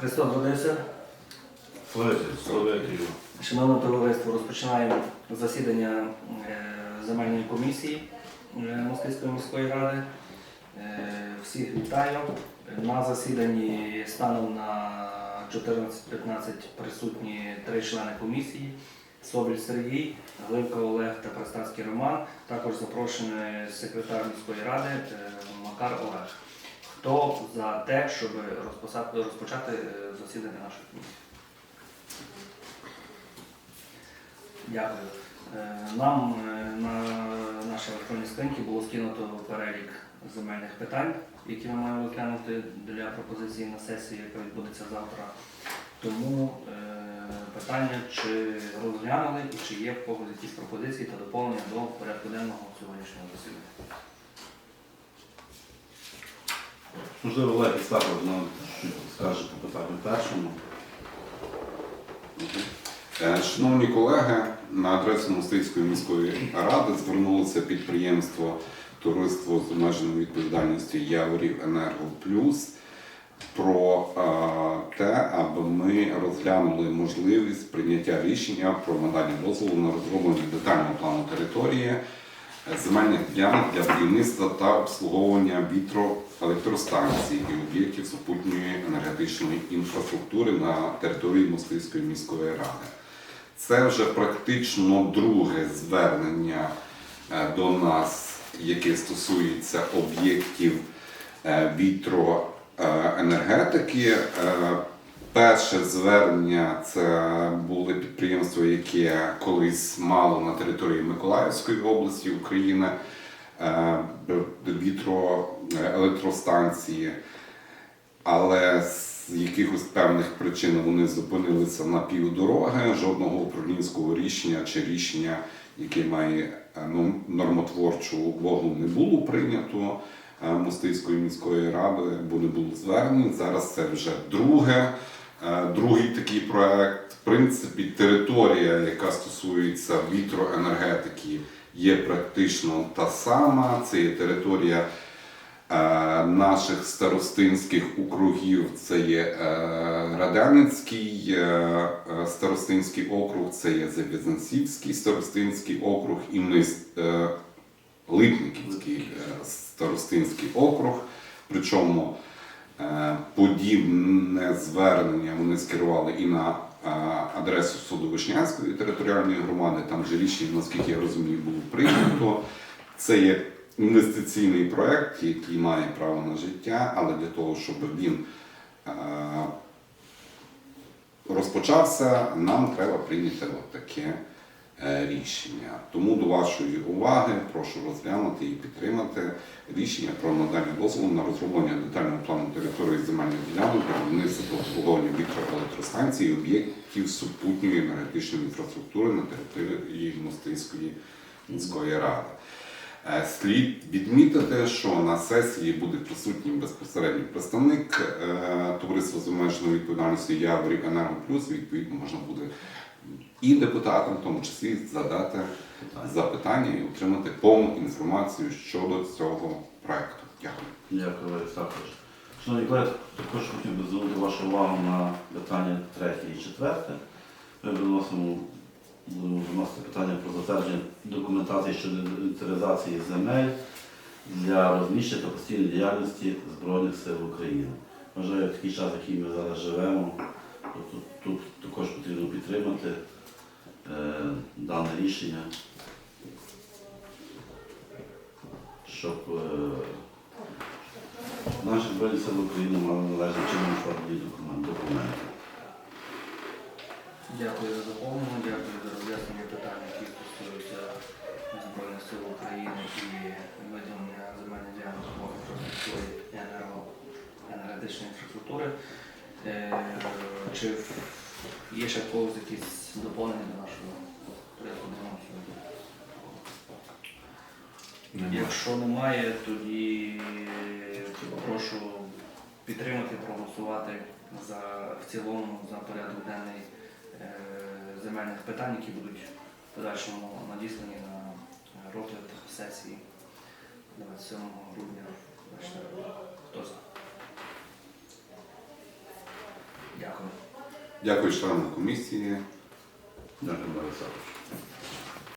Христос родився. Шановне товариство, розпочинаємо засідання е, земельної комісії е, Мостицької міської ради. Е, Всіх вітаю. На засіданні станом на 14.15 присутні три члени комісії. Собіль Сергій, Гливка Олег та Простацький Роман. Також запрошений секретар міської ради Макар Олег. Хто за те, щоб розпочати е, засідання нашої комісії? Дякую. Е, Нам е, на нашій електронній скриньці було скинуто перелік земельних питань, які ми маємо розглянути для пропозиції на сесії, яка відбудеться завтра. Тому питання, чи розглянули і чи є в когось якісь пропозиції та доповнення до порядку денного сьогоднішнього засідання. Можливо, Олег Істаков нам скаже по питанню першому. Е, Шановні колеги, на адресу Мостицької міської ради звернулося підприємство Товариство з обмеженою відповідальністю Яворів Енерго Плюс про е, те, аби ми розглянули можливість прийняття рішення про надання дозволу на розроблення детального плану території земельних ділянок для будівництва та обслуговування вітроелектростанцій і об'єктів супутньої енергетичної інфраструктури на території Мостицької міської ради. Це вже практично друге звернення е, до нас, яке стосується об'єктів е, вітроенергетики. Перше звернення це були підприємства, яке колись мало на території Миколаївської області України е, вітроелектростанції, але з якихось певних причин вони зупинилися на півдороги. Жодного управлінського рішення чи рішення, яке має е, ну, нормотворчу вагу, не було прийнято е, Мостицької міської ради, бо не було звернень. Зараз це вже друге. Е, Другий такий проект. В принципі, територія, яка стосується вітроенергетики, є практично та сама. Це є територія е, наших старостинських округів. Це є е, Радянський е, старостинський округ, це є Зав'язанцівський старостинський округ і ми Липниківський старостинський округ. Причому Подібне звернення вони скерували і на е, адресу суду Вишнянської територіальної громади. Там же рішення, наскільки я розумію, було прийнято. Це є інвестиційний проект, який має право на життя, але для того, щоб він е, розпочався, нам треба прийняти таке е, рішення. Тому до вашої уваги прошу розглянути і підтримати рішення про надання дозволу на розроблення детального плану території земельних ділянок для будівництва обслуговування вітроелектростанцій і об'єктів супутньої енергетичної інфраструктури на території Мостинської міської ради. Е, Слід відмітити, що на сесії буде присутній безпосередній представник е, товариства з обмеженою відповідальністю Яворів Енерго Плюс. Відповідно, можна буде і депутатам, в тому числі, задати запитання і отримати повну інформацію щодо цього проекту. Дякую. Дякую, Істакович. Шановні колеги, також хотів би звернути вашу увагу на питання третє і четверте. Ми виносимо будемо виносити питання про затвердження документації щодо інвентаризації земель для розміщення та постійної діяльності Збройних сил України. Вважаю, в такий час, в який ми зараз живемо, то тут, також потрібно підтримати е, дане рішення, щоб е, наші Збройні сили України мали належним чином оформлені документи. Дякую за доповнення, дякую за роз'яснення питань, які стосуються Збройних сил України і виділення земельних ділянок по інфраструктурі і енергетичної інфраструктури. Е, Чи є ще когось якісь доповнення до нашого порядку сьогодні? Якщо немає, тоді прошу підтримати, проголосувати за в цілому за порядок питань, які будуть в подальшому надіслані на розгляд сесії 27 грудня. Хто за? Дякую. Дякую членам комісії. Дякую, Борисович.